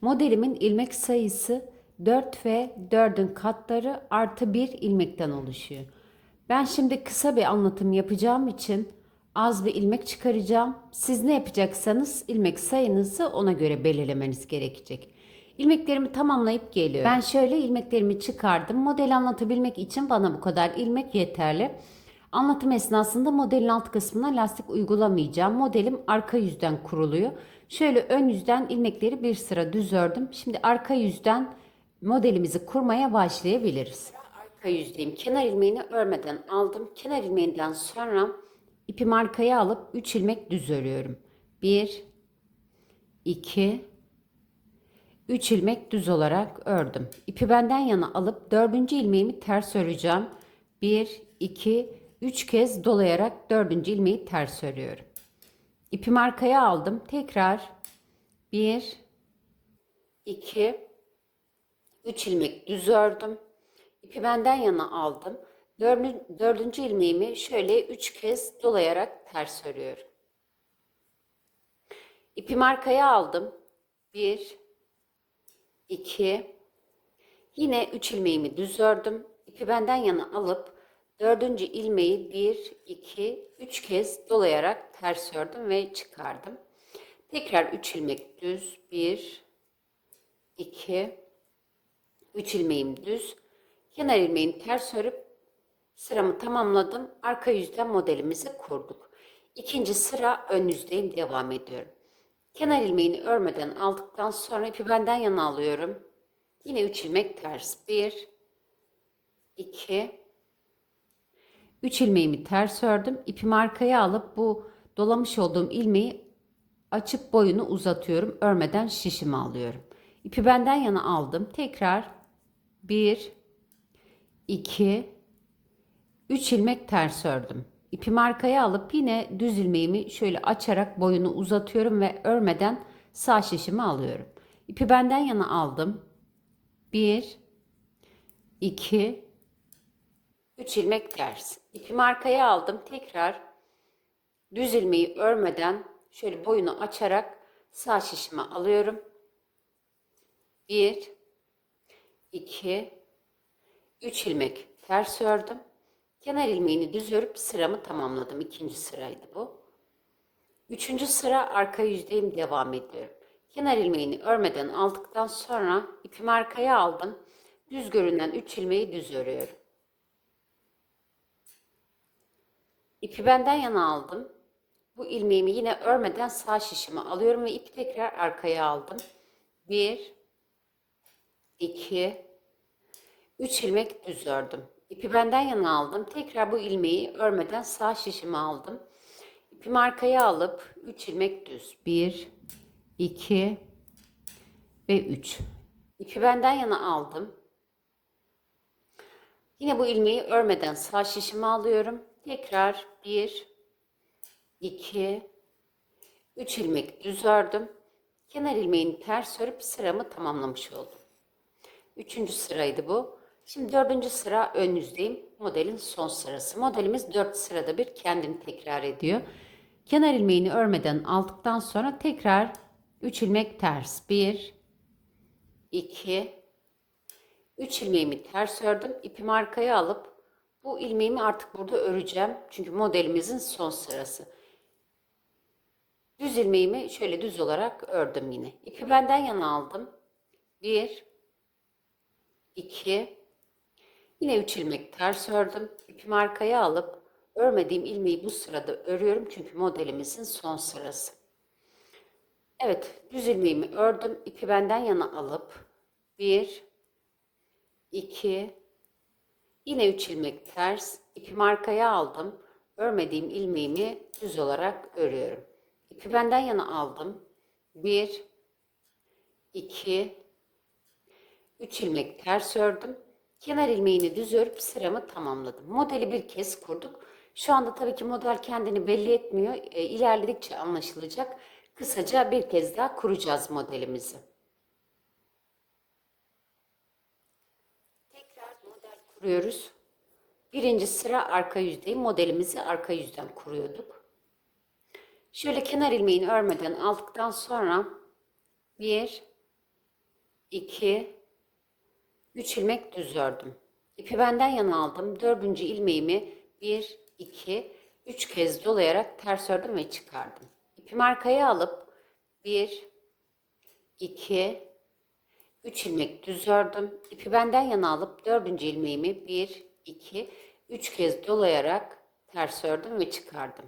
Modelimin ilmek sayısı 4 ve 4'ün katları artı 1 ilmekten oluşuyor. Ben şimdi kısa bir anlatım yapacağım için az bir ilmek çıkaracağım. Siz ne yapacaksanız ilmek sayınızı ona göre belirlemeniz gerekecek. İlmeklerimi tamamlayıp geliyorum. Ben şöyle ilmeklerimi çıkardım. Model anlatabilmek için bana bu kadar ilmek yeterli. Anlatım esnasında modelin alt kısmına lastik uygulamayacağım. Modelim arka yüzden kuruluyor. Şöyle ön yüzden ilmekleri bir sıra düz ördüm. Şimdi arka yüzden modelimizi kurmaya başlayabiliriz. Arka yüzdeyim. Kenar ilmeğini örmeden aldım. Kenar ilmeğinden sonra ipimi arkaya alıp 3 ilmek düz örüyorum. 1 2 3 ilmek düz olarak ördüm. İpi benden yana alıp 4. ilmeğimi ters öreceğim. 1 2 3 kez dolayarak 4. ilmeği ters örüyorum. İpimi arkaya aldım. Tekrar 1 2 3 ilmek düz ördüm. İpi benden yana aldım. 4. dördüncü ilmeğimi şöyle 3 kez dolayarak ters örüyorum. İpimi arkaya aldım. 1 2 Yine 3 ilmeğimi düz ördüm. İpi benden yana alıp dördüncü ilmeği 1, 2, 3 kez dolayarak ters ördüm ve çıkardım. Tekrar 3 ilmek düz. 1, 2, 3 ilmeğim düz. Kenar ilmeğini ters örüp sıramı tamamladım. Arka yüzden modelimizi kurduk. İkinci sıra ön yüzdeyim devam ediyorum. Kenar ilmeğini örmeden aldıktan sonra ipi benden yana alıyorum. Yine 3 ilmek ters. 1 2 3 ilmeğimi ters ördüm. İpimi arkaya alıp bu dolamış olduğum ilmeği açıp boyunu uzatıyorum. Örmeden şişimi alıyorum. İpi benden yana aldım. Tekrar 1 2 3 ilmek ters ördüm. İpimi arkaya alıp yine düz ilmeğimi şöyle açarak boyunu uzatıyorum ve örmeden sağ şişimi alıyorum. İpi benden yana aldım. 1 2 3 ilmek ters. İpimi arkaya aldım. Tekrar düz ilmeği örmeden şöyle boyunu açarak sağ şişimi alıyorum. 1 2 3 ilmek ters ördüm. Kenar ilmeğini düz örüp sıramı tamamladım. İkinci sıraydı bu. Üçüncü sıra arka yüzdeyim devam ediyorum. Kenar ilmeğini örmeden aldıktan sonra ipimi arkaya aldım. Düz görünen 3 ilmeği düz örüyorum. İpi benden yana aldım. Bu ilmeğimi yine örmeden sağ şişime alıyorum ve ipi tekrar arkaya aldım. 1 2 3 ilmek düz ördüm. İpi benden yana aldım. Tekrar bu ilmeği örmeden sağ şişime aldım. İpimi arkaya alıp 3 ilmek düz. 1 2 ve 3. İpi benden yana aldım. Yine bu ilmeği örmeden sağ şişime alıyorum. Tekrar 1 2 3 ilmek düz ördüm. Kenar ilmeğini ters örüp sıramı tamamlamış oldum. Üçüncü sıraydı bu. Şimdi dördüncü sıra ön yüzdeyim. Modelin son sırası. Modelimiz dört sırada bir kendini tekrar ediyor. Kenar ilmeğini örmeden aldıktan sonra tekrar 3 ilmek ters. 1 2 3 ilmeğimi ters ördüm. İpimi arkaya alıp bu ilmeğimi artık burada öreceğim. Çünkü modelimizin son sırası. Düz ilmeğimi şöyle düz olarak ördüm yine. İpi benden yana aldım. 1 2 Yine 3 ilmek ters ördüm. İpimi arkaya alıp örmediğim ilmeği bu sırada örüyorum. Çünkü modelimizin son sırası. Evet düz ilmeğimi ördüm. İpi benden yana alıp 1 2 yine 3 ilmek ters. İpimi arkaya aldım. Örmediğim ilmeğimi düz olarak örüyorum. İpi benden yana aldım. 1 2 3 ilmek ters ördüm. Kenar ilmeğini düz örüp sıramı tamamladım. Modeli bir kez kurduk. Şu anda tabii ki model kendini belli etmiyor. E, ilerledikçe anlaşılacak. Kısaca bir kez daha kuracağız modelimizi. Tekrar model kuruyoruz. Birinci sıra arka yüzdeyim. Modelimizi arka yüzden kuruyorduk. Şöyle kenar ilmeğini örmeden aldıktan sonra 1 2 3 ilmek düz ördüm. İpi benden yana aldım. Dördüncü ilmeğimi 1 2 3 kez dolayarak ters ördüm ve çıkardım. İpimi arkaya alıp 1 2 3 ilmek düz ördüm. İpi benden yana alıp dördüncü ilmeğimi 1 2 3 kez dolayarak ters ördüm ve çıkardım.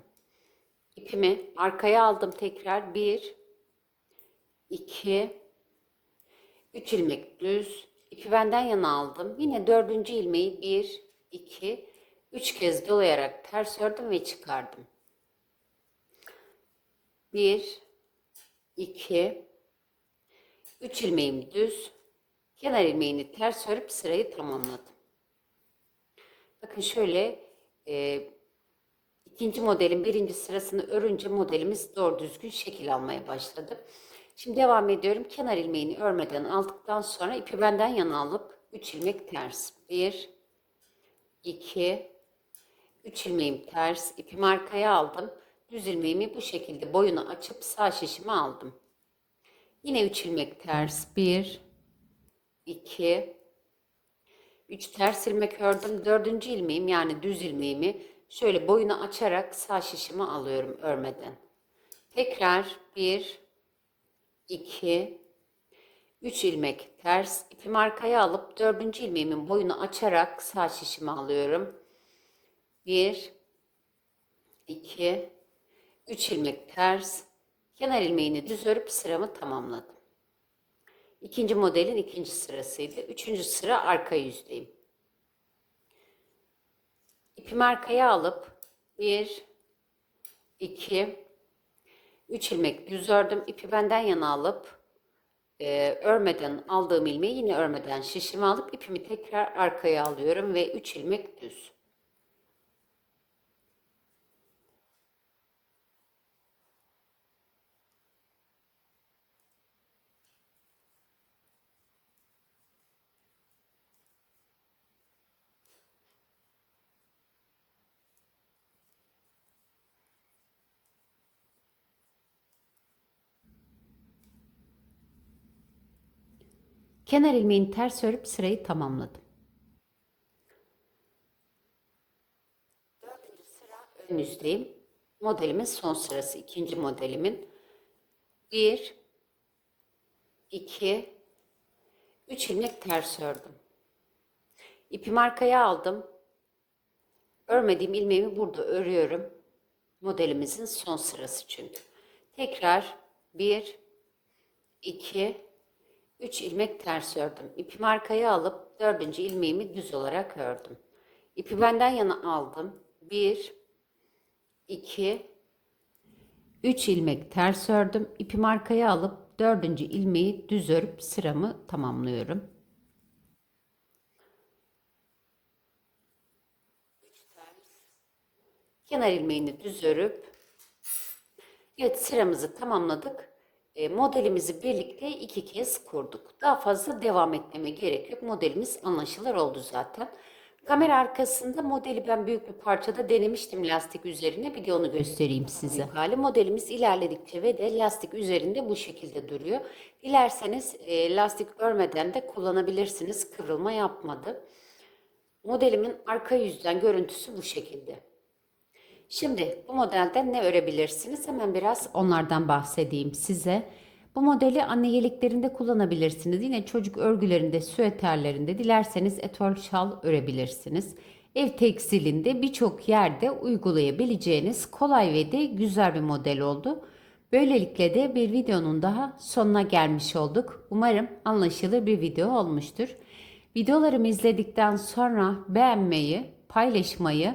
İpimi arkaya aldım tekrar 1 2 3 ilmek düz ipi benden yana aldım. Yine dördüncü ilmeği 1 2 3 kez dolayarak ters ördüm ve çıkardım. 1 2 3 ilmeğimi düz kenar ilmeğini ters örüp sırayı tamamladım. Bakın şöyle e, ikinci modelin birinci sırasını örünce modelimiz doğru düzgün şekil almaya başladı. Şimdi devam ediyorum. Kenar ilmeğini örmeden aldıktan sonra ipi benden yana alıp 3 ilmek ters. 1 2 3 ilmeğim ters. ipimi arkaya aldım. Düz ilmeğimi bu şekilde boyunu açıp sağ şişimi aldım. Yine 3 ilmek ters. 1 2 3 ters ilmek ördüm. Dördüncü ilmeğim yani düz ilmeğimi şöyle boyunu açarak sağ şişimi alıyorum örmeden. Tekrar 1 2 3 ilmek ters ipimi arkaya alıp dördüncü ilmeğimin boyunu açarak sağ şişimi alıyorum. 1 2 3 ilmek ters kenar ilmeğini düz örüp sıramı tamamladım. İkinci modelin ikinci sırasıydı. Üçüncü sıra arka yüzdeyim. İpimi arkaya alıp 1 2 3 ilmek düz ördüm. İpi benden yana alıp e, örmeden aldığım ilmeği yine örmeden şişimi alıp ipimi tekrar arkaya alıyorum ve 3 ilmek düz. Kenar ilmeğini ters örüp sırayı tamamladım. Dördüncü sıra ön yüzdeyim. Modelimin son sırası. ikinci modelimin. Bir, iki, üç ilmek ters ördüm. İpimi arkaya aldım. Örmediğim ilmeğimi burada örüyorum. Modelimizin son sırası çünkü. Tekrar bir, iki, 3 ilmek ters ördüm. İpimi arkaya alıp dördüncü ilmeğimi düz olarak ördüm. İpi benden yana aldım. 1 2 3 ilmek ters ördüm. İpimi arkaya alıp dördüncü ilmeği düz örüp sıramı tamamlıyorum. 3 ters. Kenar ilmeğini düz örüp Evet sıramızı tamamladık. E, modelimizi birlikte iki kez kurduk. Daha fazla devam etmeme gerek yok. Modelimiz anlaşılır oldu zaten. Kamera arkasında modeli ben büyük bir parçada denemiştim lastik üzerine. Bir de onu göstereyim size. Hali modelimiz ilerledikçe ve de lastik üzerinde bu şekilde duruyor. Dilerseniz e, lastik örmeden de kullanabilirsiniz. Kıvrılma yapmadı. Modelimin arka yüzden görüntüsü bu şekilde. Şimdi bu modelden ne örebilirsiniz? Hemen biraz onlardan bahsedeyim size. Bu modeli anne yeleklerinde kullanabilirsiniz. Yine çocuk örgülerinde, süeterlerinde dilerseniz etol şal örebilirsiniz. Ev tekstilinde birçok yerde uygulayabileceğiniz kolay ve de güzel bir model oldu. Böylelikle de bir videonun daha sonuna gelmiş olduk. Umarım anlaşılır bir video olmuştur. Videolarımı izledikten sonra beğenmeyi, paylaşmayı,